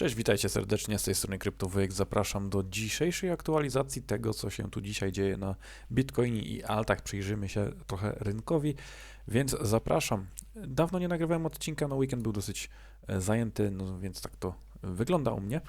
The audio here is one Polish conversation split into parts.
Cześć, witajcie serdecznie z tej strony CryptoWyk. Zapraszam do dzisiejszej aktualizacji tego, co się tu dzisiaj dzieje na Bitcoinie i altach. Przyjrzymy się trochę rynkowi, więc zapraszam. Dawno nie nagrywałem odcinka, no weekend był dosyć e, zajęty, no więc tak to wygląda u mnie.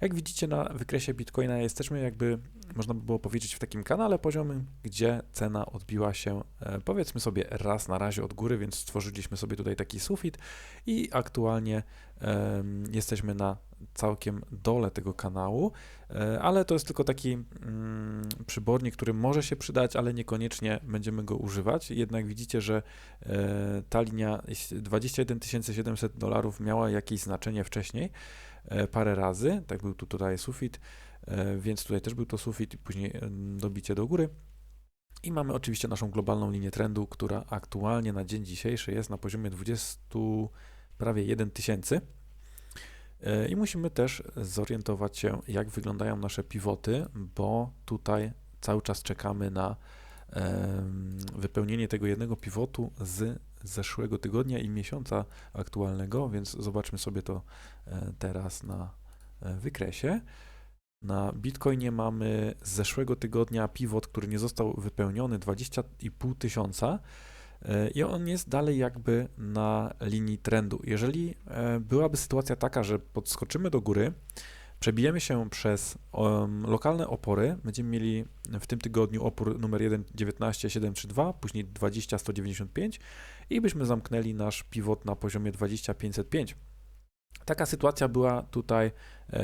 Jak widzicie na wykresie Bitcoina jesteśmy jakby, można by było powiedzieć, w takim kanale poziomym, gdzie cena odbiła się e, powiedzmy sobie raz na razie od góry, więc stworzyliśmy sobie tutaj taki sufit i aktualnie um, jesteśmy na całkiem dole tego kanału, e, ale to jest tylko taki mm, przybornik, który może się przydać, ale niekoniecznie będziemy go używać. Jednak widzicie, że e, ta linia 21 700 dolarów miała jakieś znaczenie wcześniej, parę razy, tak był tu tutaj sufit, więc tutaj też był to sufit i później dobicie do góry. I mamy oczywiście naszą globalną linię trendu, która aktualnie na dzień dzisiejszy jest na poziomie 20 prawie 1 tysięcy. E, I musimy też zorientować się, jak wyglądają nasze pivoty, bo tutaj cały czas czekamy na wypełnienie tego jednego pivotu z zeszłego tygodnia i miesiąca aktualnego, więc zobaczmy sobie to e, teraz na e, wykresie. Na Bitcoinie mamy z zeszłego tygodnia pivot, który nie został wypełniony 20,5 tysiąca. E, i on jest dalej jakby na linii trendu. Jeżeli byłaby sytuacja taka, że podskoczymy do góry, przebijemy się przez um, lokalne opory, będziemy mieli w tym tygodniu opór numer 1 19732, później 20195 i byśmy zamknęli nasz pivot na poziomie 20505. Taka sytuacja była tutaj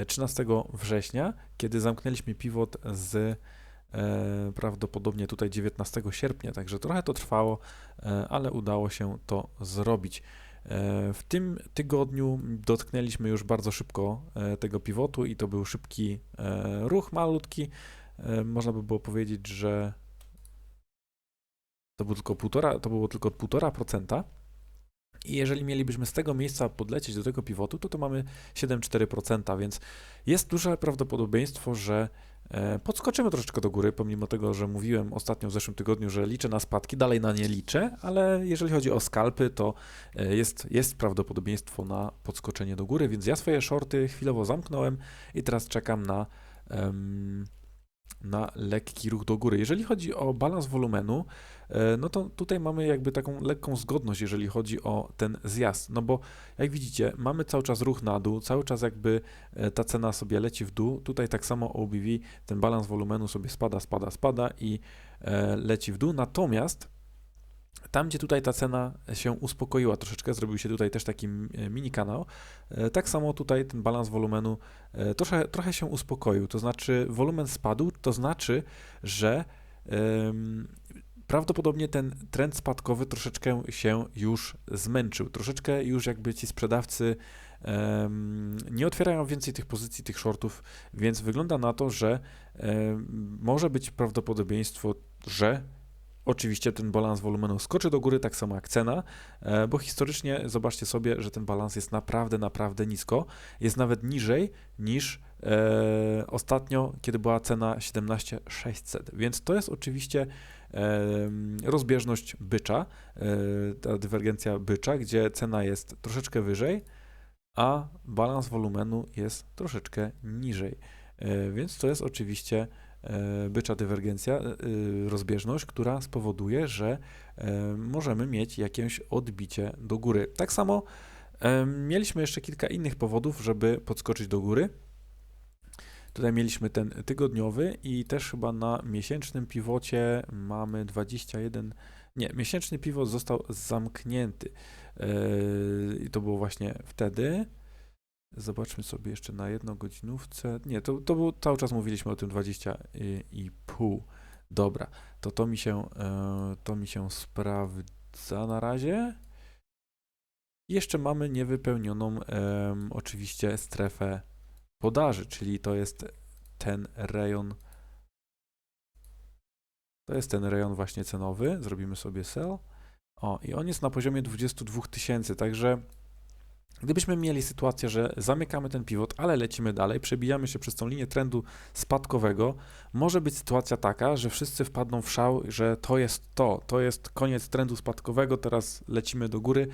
13 e, września, kiedy zamknęliśmy pivot z E, prawdopodobnie tutaj 19 sierpnia, także trochę to trwało, e, ale udało się to zrobić. E, w tym tygodniu dotknęliśmy już bardzo szybko tego pivotu i to był szybki ruch malutki. Można by było powiedzieć, że to było tylko 1,5%, to było tylko 1,5%. I jeżeli mielibyśmy z tego miejsca podlecieć do tego pivotu, to to mamy 7,4%, więc jest duże prawdopodobieństwo, że E, podskoczymy troszeczkę do góry, pomimo tego, że mówiłem ostatnio w zeszłym tygodniu, że liczę na spadki, dalej na nie liczę, ale jeżeli chodzi o skalpy, to e, jest, jest prawdopodobieństwo na podskoczenie do góry, więc ja swoje shorty chwilowo zamknąłem i teraz czekam na, na lekki ruch do góry. Jeżeli chodzi o balans wolumenu, E, no to tutaj mamy jakby taką lekką zgodność, jeżeli chodzi o ten zjazd, no bo jak widzicie, mamy cały czas ruch na dół, cały czas jakby e, ta cena sobie leci w dół, tutaj tak samo OBV, ten balans wolumenu sobie spada, spada, spada i e, leci w dół, natomiast tam, gdzie tutaj ta cena się uspokoiła troszeczkę, zrobił się tutaj też taki mini kanał, tak samo tutaj ten balans wolumenu trochę, trochę się uspokoił, to znaczy wolumen spadł, to znaczy, że prawdopodobnie ten trend spadkowy troszeczkę się już zmęczył. Troszeczkę już jakby ci sprzedawcy um, nie otwierają więcej tych pozycji, tych shortów, więc wygląda na to, że um, może być prawdopodobieństwo, że Oczywiście ten balans wolumenu skoczy do góry, tak samo jak cena, e, bo historycznie zobaczcie sobie, że ten balans jest naprawdę, naprawdę nisko. Jest nawet niżej niż e, ostatnio, kiedy była cena 17600. Więc to jest oczywiście rozbieżność bycza, e, ta dywergencja bycza, gdzie cena jest troszeczkę wyżej, a balans wolumenu jest troszeczkę niżej. E, więc to jest oczywiście e, bycza dywergencja, rozbieżność, która spowoduje, że możemy mieć jakieś odbicie do góry. Tak samo mieliśmy jeszcze kilka innych powodów, żeby podskoczyć do góry. Tutaj mieliśmy ten tygodniowy i też chyba na miesięcznym piwocie mamy 21. Nie, miesięczny pivot został zamknięty. Yy, I to było właśnie wtedy. Zobaczmy sobie jeszcze na jednogodzinówce. Nie, to, to było, cały czas mówiliśmy o tym 20 i, i pół. Dobra, to to mi się, yy, to mi się sprawdza na razie. Jeszcze mamy niewypełnioną oczywiście strefę podaży, czyli to jest ten rejon. To jest ten rejon właśnie cenowy. Zrobimy sobie sell. O, i on jest na poziomie 22 tysięcy, także gdybyśmy mieli sytuację, że zamykamy ten pivot, ale lecimy dalej, przebijamy się przez tą linię trendu spadkowego, może być sytuacja taka, że wszyscy wpadną w szał, że to jest to, to jest koniec trendu spadkowego, teraz lecimy do góry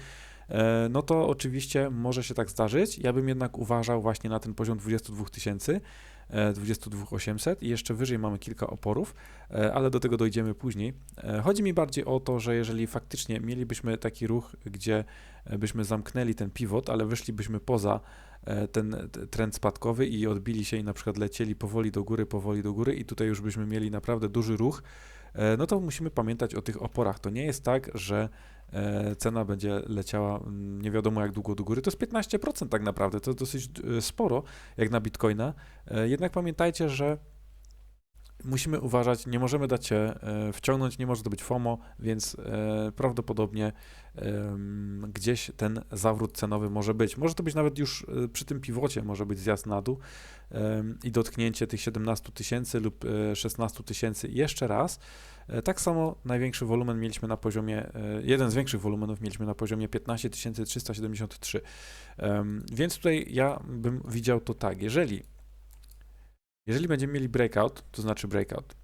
no to oczywiście może się tak zdarzyć. Ja bym jednak uważał właśnie na ten poziom 22 tysięcy, 22 800 i jeszcze wyżej mamy kilka oporów, e, ale do tego dojdziemy później. E, chodzi mi bardziej o to, że jeżeli faktycznie mielibyśmy taki ruch, gdzie byśmy zamknęli ten pivot, ale wyszlibyśmy poza ten trend spadkowy i odbili się i na przykład lecieli powoli do góry, powoli do góry i tutaj już byśmy mieli naprawdę duży ruch, no to musimy pamiętać o tych oporach. To nie jest tak, że E, cena będzie leciała mm, nie wiadomo jak długo do góry. To jest 15% tak naprawdę, to jest dosyć e, sporo jak na bitcoina. E, jednak pamiętajcie, że musimy uważać, nie możemy dać się wciągnąć, nie może to być FOMO, więc prawdopodobnie gdzieś ten zawrót cenowy może być. Może to być nawet już przy tym piwocie, może być zjazd na dół i dotknięcie tych 17 tysięcy lub 16 tysięcy jeszcze raz. E, tak samo największy wolumen mieliśmy na poziomie, e, jeden z większych wolumenów mieliśmy na poziomie 15 373. Więc tutaj ja bym widział to tak, jeżeli, jeżeli będziemy mieli breakout, to znaczy breakout,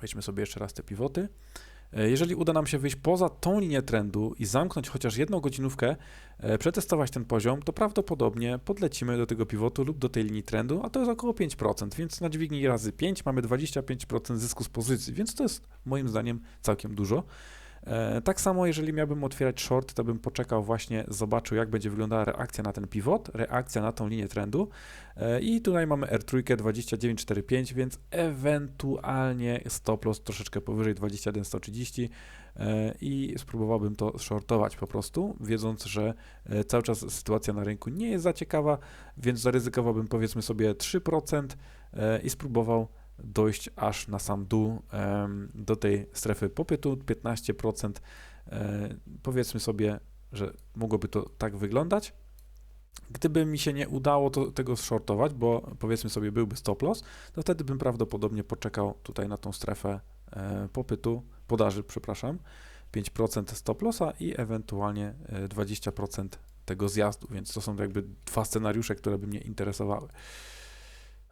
wejdźmy sobie jeszcze raz te pivoty, jeżeli uda nam się wyjść poza tą linię trendu i zamknąć chociaż jedną godzinówkę, e, przetestować ten poziom, to prawdopodobnie podlecimy do tego pivotu lub do tej linii trendu, a to jest około 5%, więc na dźwigni razy 5 mamy 25% zysku z pozycji, więc to jest moim zdaniem całkiem dużo. E, tak samo, jeżeli miałbym otwierać short, to bym poczekał właśnie, zobaczył jak będzie wyglądała reakcja na ten pivot, reakcja na tą linię trendu. E, i tutaj mamy R3 2945, więc ewentualnie stop loss troszeczkę powyżej 21130 e, i spróbowałbym to shortować po prostu, wiedząc, że cały czas sytuacja na rynku nie jest za ciekawa, więc zaryzykowałbym powiedzmy sobie 3% i spróbował dojść aż na sam dół do tej strefy popytu 15%. E, powiedzmy sobie, że mogłoby to tak wyglądać. Gdyby mi się nie udało to, tego shortować, bo powiedzmy sobie byłby stop loss, to wtedy bym prawdopodobnie poczekał tutaj na tą strefę e, popytu, podaży, przepraszam, 5% stop lossa i ewentualnie 20% e, tego zjazdu, więc to są jakby dwa scenariusze, które by mnie interesowały.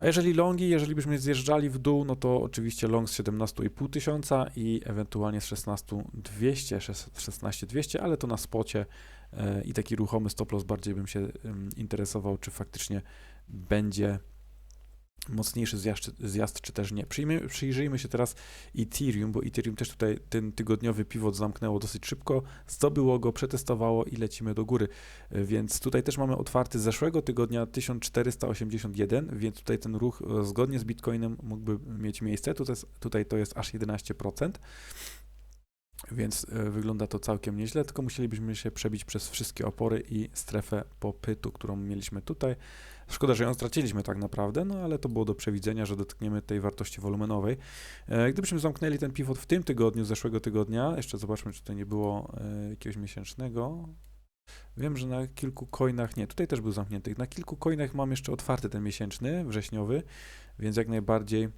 A jeżeli longi, jeżeli byśmy zjeżdżali w dół, no to oczywiście long z 17,5 tysiąca i ewentualnie z 16,200, 16,200, ale to na spocie e, i taki ruchomy stop loss bardziej bym się interesował, czy faktycznie będzie mocniejszy zjazd, zjazd czy też nie. Przyjmy, przyjrzyjmy się teraz Ethereum, bo Ethereum też tutaj ten tygodniowy pivot zamknęło dosyć szybko, zdobyło go, przetestowało i lecimy do góry. Więc tutaj też mamy otwarty zeszłego tygodnia 1481, więc tutaj ten ruch e, zgodnie z Bitcoinem mógłby mieć miejsce. Tutaj, tutaj to jest aż 11%. Więc e, wygląda to całkiem nieźle, tylko musielibyśmy się przebić przez wszystkie opory i strefę popytu, którą mieliśmy tutaj. Szkoda, że ją straciliśmy tak naprawdę, no ale to było do przewidzenia, że dotkniemy tej wartości wolumenowej. E, gdybyśmy zamknęli ten pivot w tym tygodniu, zeszłego tygodnia, jeszcze zobaczmy, czy to nie było e, jakiegoś miesięcznego. Wiem, że na kilku coinach, nie, tutaj też był zamknięty. Na kilku coinach mam jeszcze otwarty ten miesięczny, wrześniowy, więc jak najbardziej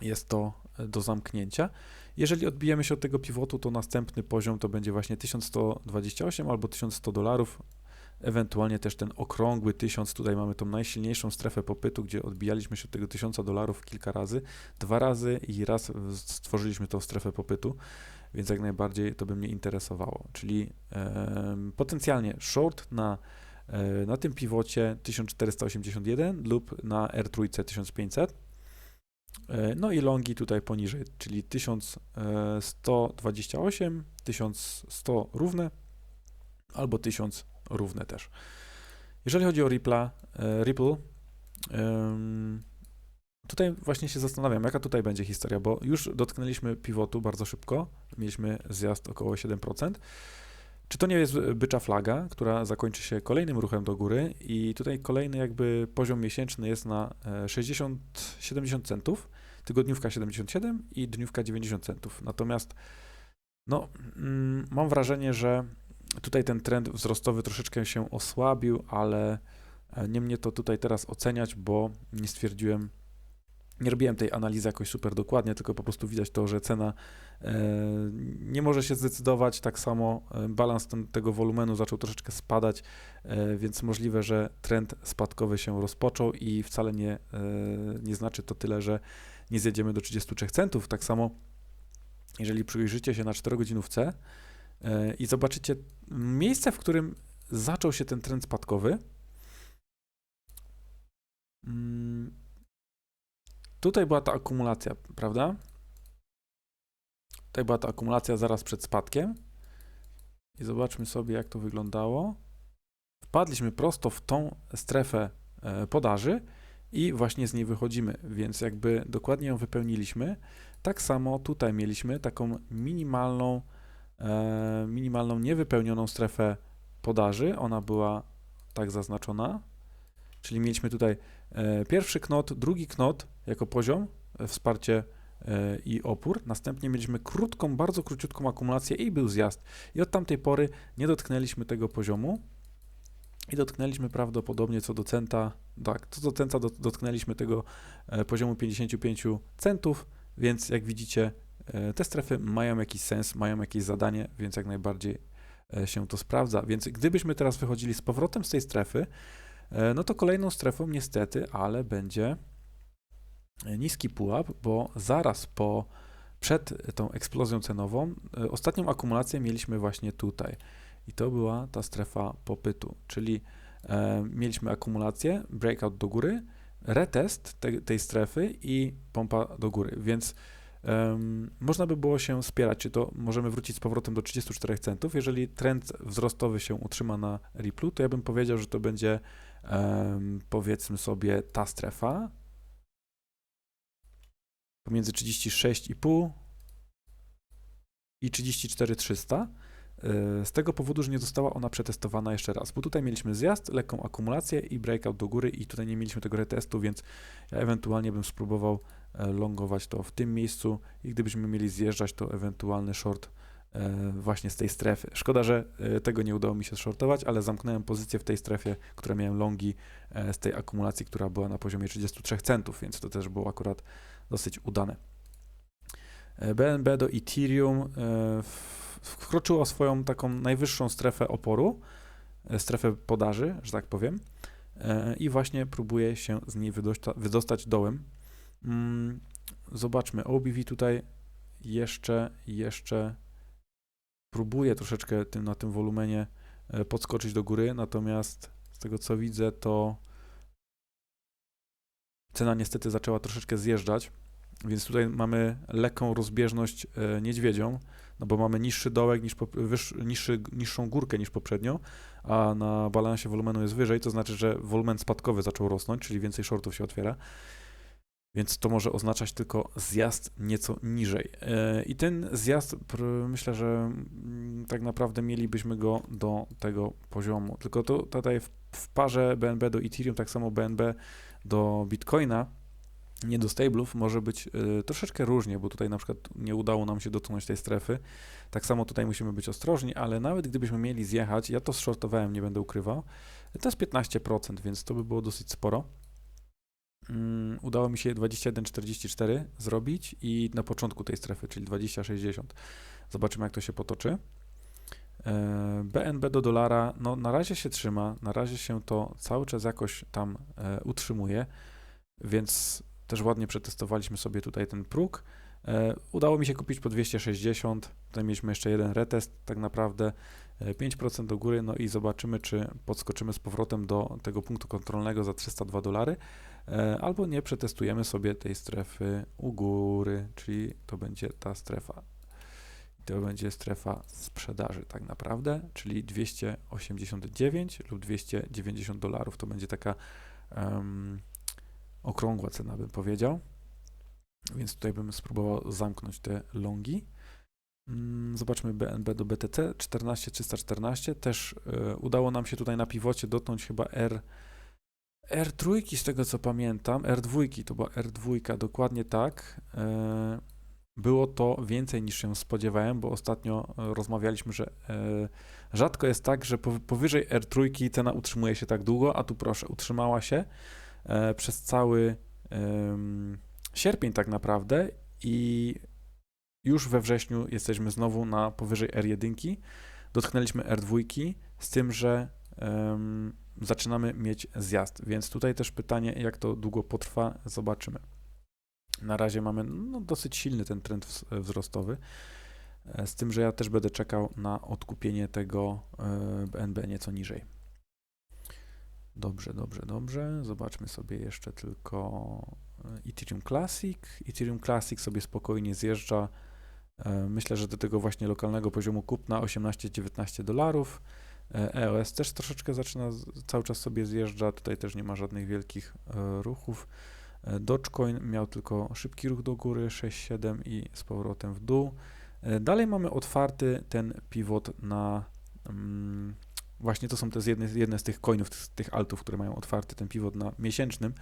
jest to do zamknięcia. Jeżeli odbijemy się od tego pivotu, to następny poziom to będzie właśnie 1128 albo 1100 dolarów, ewentualnie też ten okrągły 1000, tutaj mamy tą najsilniejszą strefę popytu, gdzie odbijaliśmy się od tego 1000 dolarów kilka razy, dwa razy i raz stworzyliśmy tą strefę popytu, więc jak najbardziej to by mnie interesowało, czyli e, potencjalnie short na, e, na tym pivocie 1481 lub na R3 1500, e, no i longi tutaj poniżej, czyli 1128, 1100 równe albo 1000 równe też. Jeżeli chodzi o Ripple, Ripple tutaj właśnie się zastanawiam, jaka tutaj będzie historia, bo już dotknęliśmy pivotu bardzo szybko, mieliśmy zjazd około 7%. Czy to nie jest bycza flaga, która zakończy się kolejnym ruchem do góry i tutaj kolejny jakby poziom miesięczny jest na 60-70 e, centów, tygodniówka 77 i dniówka 90 centów. Natomiast no, mm, mam wrażenie, że Tutaj ten trend wzrostowy troszeczkę się osłabił, ale e, nie mnie to tutaj teraz oceniać, bo nie stwierdziłem, nie robiłem tej analizy jakoś super dokładnie, tylko po prostu widać to, że cena e, nie może się zdecydować. Tak samo e, balans tego wolumenu zaczął troszeczkę spadać, więc możliwe, że trend spadkowy się rozpoczął i wcale nie, nie znaczy to tyle, że nie zjedziemy do 33 centów. Tak samo, jeżeli przyjrzycie się na 4 godzinówce, I zobaczycie miejsce, w którym zaczął się ten trend spadkowy. Mm, Tutaj była ta akumulacja, prawda? Tutaj była ta akumulacja zaraz przed spadkiem. I zobaczmy sobie, jak to wyglądało. Wpadliśmy prosto w tą strefę e, podaży i właśnie z niej wychodzimy, więc jakby dokładnie ją wypełniliśmy. Tak samo tutaj mieliśmy taką minimalną, e, minimalną niewypełnioną strefę podaży. Ona była tak zaznaczona, czyli mieliśmy tutaj e, pierwszy knot, drugi knot jako poziom, e, wsparcie e, i opór. Następnie mieliśmy krótką, bardzo króciutką akumulację i był zjazd. I od tamtej pory nie dotknęliśmy tego poziomu i dotknęliśmy prawdopodobnie co do centa, tak, co do centa dot- dotknęliśmy tego e, poziomu 55 centów, więc jak widzicie, e, te strefy mają jakiś sens, mają jakieś zadanie, więc jak najbardziej e, się to sprawdza. Więc gdybyśmy teraz wychodzili z powrotem z tej strefy, e, no to kolejną strefą niestety, ale będzie e, niski pułap, bo zaraz po przed tą eksplozją cenową e, ostatnią akumulację mieliśmy właśnie tutaj. I to była ta strefa popytu, czyli e, mieliśmy akumulację, breakout do góry, retest te, tej strefy i pompa do góry, więc można by było się spierać, czy to możemy wrócić z powrotem do 34 centów. Jeżeli trend wzrostowy się utrzyma na Ripple'u, to ja bym powiedział, że to będzie powiedzmy sobie ta strefa pomiędzy 36,5 i 34300 z tego powodu, że nie została ona przetestowana jeszcze raz, bo tutaj mieliśmy zjazd, lekką akumulację i breakout do góry i tutaj nie mieliśmy tego retestu, więc ja ewentualnie bym spróbował e, longować to w tym miejscu i gdybyśmy mieli zjeżdżać, to ewentualny short e, właśnie z tej strefy. Szkoda, że e, tego nie udało mi się shortować, ale zamknąłem pozycję w tej strefie, która miałem longi e, z tej akumulacji, która była na poziomie 33 centów, więc to też było akurat dosyć udane. E, BNB do Ethereum e, wkroczyło swoją taką najwyższą strefę oporu, e, strefę podaży, że tak powiem, e, i właśnie próbuje się z niej wydosta- wydostać dołem. Mm, Zobaczmy, OBV tutaj jeszcze, jeszcze próbuje troszeczkę tym, na tym wolumenie e, podskoczyć do góry, natomiast z tego co widzę, to cena niestety zaczęła troszeczkę zjeżdżać, więc tutaj mamy lekką rozbieżność e, niedźwiedzią, no bo mamy niższy dołek niż niższy, niższą górkę niż poprzednio, a na balansie wolumenu jest wyżej, to znaczy, że wolumen spadkowy zaczął rosnąć, czyli więcej shortów się otwiera. Więc to może oznaczać tylko zjazd nieco niżej. E, I ten zjazd, myślę, że mm, tak naprawdę mielibyśmy go do tego poziomu. Tylko to tutaj w, parze BNB do Ethereum, tak samo BNB do Bitcoina, nie do stablów, może być y, troszeczkę różnie, bo tutaj na przykład nie udało nam się dotknąć tej strefy. Tak samo tutaj musimy być ostrożni, ale nawet gdybyśmy mieli zjechać, ja to shortowałem, nie będę ukrywał, to jest 15%, więc to by było dosyć sporo. Mm, udało mi się 21,44 zrobić i na początku tej strefy, czyli 20,60. Zobaczymy, jak to się potoczy. E, BNB do dolara, no na razie się trzyma, na razie się to cały czas jakoś tam e, utrzymuje, więc też ładnie przetestowaliśmy sobie tutaj ten próg. E, udało mi się kupić po 260, tutaj mieliśmy jeszcze jeden retest tak naprawdę, e, 5% do góry, no i zobaczymy, czy podskoczymy z powrotem do tego punktu kontrolnego za 302 dolary, e, albo nie przetestujemy sobie tej strefy u góry, czyli to będzie ta strefa. To będzie strefa sprzedaży tak naprawdę, czyli 289 lub 290 dolarów. To będzie taka em, okrągła cena, bym powiedział. Więc tutaj bym spróbował zamknąć te longi. Mm, Zobaczmy BNB do BTC 14314. Też e, udało nam się tutaj na piwocie dotknąć chyba R. R3 z tego co pamiętam. R2 to była R2, dokładnie tak. E, było to więcej niż się spodziewałem, bo ostatnio rozmawialiśmy, że e, rzadko jest tak, że pow- powyżej R3 cena utrzymuje się tak długo, a tu proszę, utrzymała się e, przez cały sierpień tak naprawdę i już we wrześniu jesteśmy znowu na powyżej R1. Dotknęliśmy R2 z tym, że zaczynamy mieć zjazd, więc tutaj też pytanie, jak to długo potrwa, zobaczymy. Na razie mamy no, dosyć silny ten trend wz- wzrostowy. e, z tym, że ja też będę czekał na odkupienie tego e, BNB nieco niżej. Dobrze, dobrze, dobrze. Zobaczmy sobie jeszcze tylko e, Ethereum Classic. Ethereum Classic sobie spokojnie zjeżdża. E, Myślę, że do tego właśnie lokalnego poziomu kupna 18-19 dolarów. E, EOS też troszeczkę zaczyna, cały czas sobie zjeżdża. Tutaj też nie ma żadnych wielkich e, ruchów. E, Dogecoin miał tylko szybki ruch do góry 6-7 i z powrotem w dół. E, Dalej mamy otwarty ten pivot na mm, właśnie to są te jedne, jedne z tych coinów, z tych altów, które mają otwarty ten pivot na miesięcznym,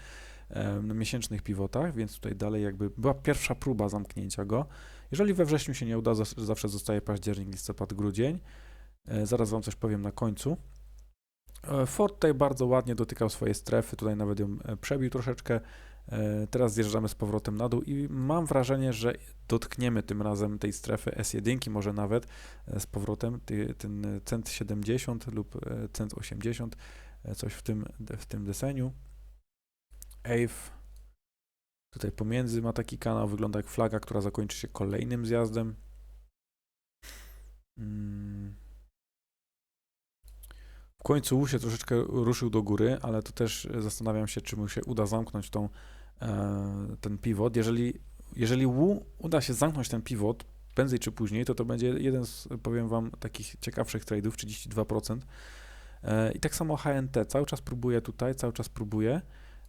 e, na miesięcznych pivotach, więc tutaj dalej jakby była pierwsza próba zamknięcia go. Jeżeli we wrześniu się nie uda, zawsze zostaje październik, listopad, grudzień. E, Zaraz Wam coś powiem na końcu. E, Ford tutaj bardzo ładnie dotykał swojej strefy, tutaj nawet ją e, przebił troszeczkę. Teraz zjeżdżamy z powrotem na dół i mam wrażenie, że dotkniemy tym razem tej strefy S1, może nawet z powrotem ten cent 70 lub cent 80, e, coś w tym, w tym deseniu. AVE tutaj pomiędzy ma taki kanał, wygląda jak flaga, która zakończy się kolejnym zjazdem. Mm. Końcu się troszeczkę ruszył do góry, ale to też e, zastanawiam się, czy mu się uda zamknąć tą, e, ten pivot. Jeżeli, jeżeli Wu uda się zamknąć ten pivot prędzej czy później, to to będzie jeden z, powiem Wam, takich ciekawszych trade'ów, 32%. E, I tak samo HNT, cały czas próbuje tutaj, cały czas próbuje.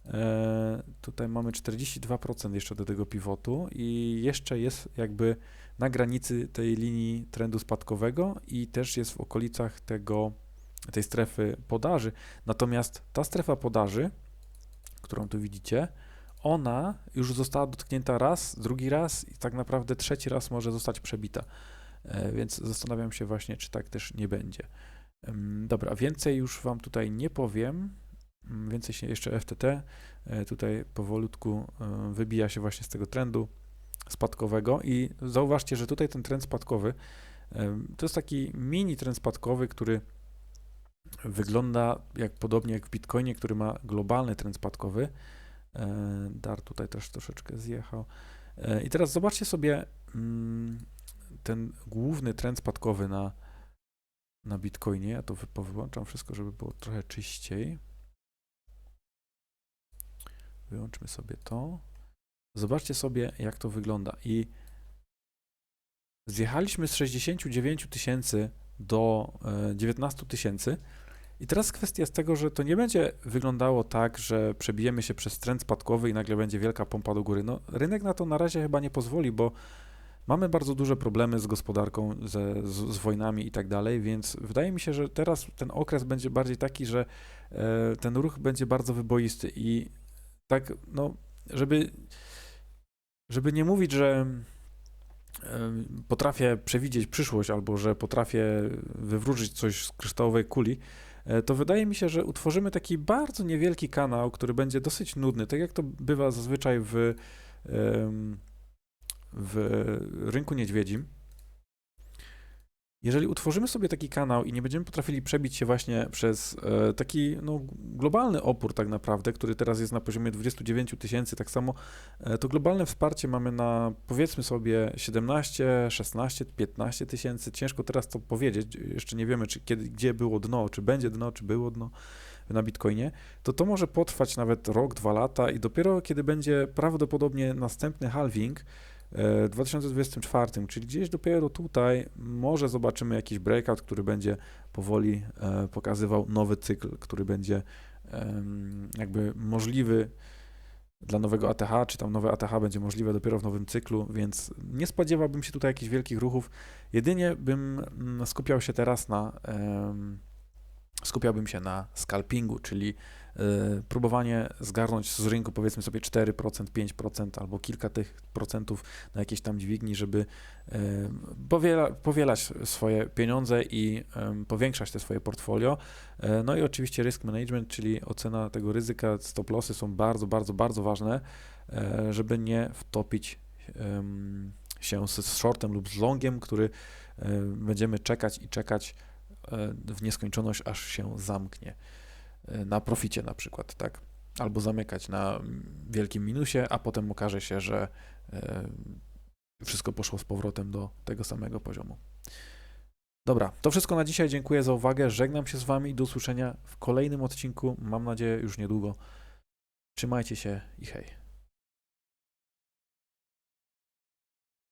E, Tutaj mamy 42% jeszcze do tego pivotu i jeszcze jest jakby na granicy tej linii trendu spadkowego i też jest w okolicach tego, tej strefy podaży. Natomiast ta strefa podaży, którą tu widzicie, ona już została dotknięta raz, drugi raz i tak naprawdę trzeci raz może zostać przebita. E, Więc zastanawiam się właśnie, czy tak też nie będzie. Dobra, więcej już Wam tutaj nie powiem. Ym, Więcej się jeszcze FTT e, tutaj powolutku e, wybija się właśnie z tego trendu spadkowego i zauważcie, że tutaj ten trend spadkowy to jest taki mini trend spadkowy, który wygląda jak podobnie jak w Bitcoinie, który ma globalny trend spadkowy. E, Dar tutaj też troszeczkę zjechał. E, I teraz zobaczcie sobie mm, ten główny trend spadkowy na, na Bitcoinie. Ja to wy- powyłączam wszystko, żeby było trochę czyściej. Wyłączmy sobie to. Zobaczcie sobie, jak to wygląda. I zjechaliśmy z 69 tysięcy do e, 19 tysięcy. I teraz kwestia jest tego, że to nie będzie wyglądało tak, że przebijemy się przez trend spadkowy i nagle będzie wielka pompa do góry. No, rynek na to na razie chyba nie pozwoli, bo mamy bardzo duże problemy z gospodarką, ze, z, z wojnami i tak dalej, więc wydaje mi się, że teraz ten okres będzie bardziej taki, że e, ten ruch będzie bardzo wyboisty i tak, no, żeby, żeby nie mówić, że e, potrafię przewidzieć przyszłość albo że potrafię wywrócić coś z kryształowej kuli, to wydaje mi się, że utworzymy taki bardzo niewielki kanał, który będzie dosyć nudny, tak jak to bywa zazwyczaj w, w rynku niedźwiedzim. Jeżeli utworzymy sobie taki kanał i nie będziemy potrafili przebić się właśnie przez e, taki no, globalny opór tak naprawdę, który teraz jest na poziomie 29 tysięcy, tak samo e, to globalne wsparcie mamy na powiedzmy sobie 17, 16, 15 tysięcy. Ciężko teraz to powiedzieć, jeszcze nie wiemy, czy kiedy, gdzie było dno, czy będzie dno, czy było dno na Bitcoinie, to to może potrwać nawet rok, dwa lata i dopiero kiedy będzie prawdopodobnie następny halving, w 2024, czyli gdzieś dopiero tutaj może zobaczymy jakiś breakout, który będzie powoli e, pokazywał nowy cykl, który będzie jakby możliwy dla nowego ATH, czy tam nowe ATH będzie możliwe dopiero w nowym cyklu, więc nie spodziewałbym się tutaj jakichś wielkich ruchów. Jedynie bym mm, skupiał się teraz na skupiałbym się na scalpingu, czyli próbowanie zgarnąć z rynku powiedzmy sobie 4%, 5% albo kilka tych procentów na jakieś tam dźwigni, żeby y, powiela, powielać swoje pieniądze i y, powiększać te swoje portfolio. Y, no i oczywiście risk management, czyli ocena tego ryzyka, stop lossy są bardzo, bardzo, bardzo ważne, y, żeby nie wtopić się z, shortem lub z longiem, który y, będziemy czekać i czekać e, w nieskończoność, aż się zamknie. E, Na proficie na przykład, tak? Albo zamykać na mm, wielkim minusie, a potem okaże się, że e, wszystko poszło z powrotem do tego samego poziomu. Dobra, to wszystko na dzisiaj. Dziękuję za uwagę. Żegnam się z Wami. Do usłyszenia w kolejnym odcinku. Mam nadzieję już niedługo. Trzymajcie się i hej.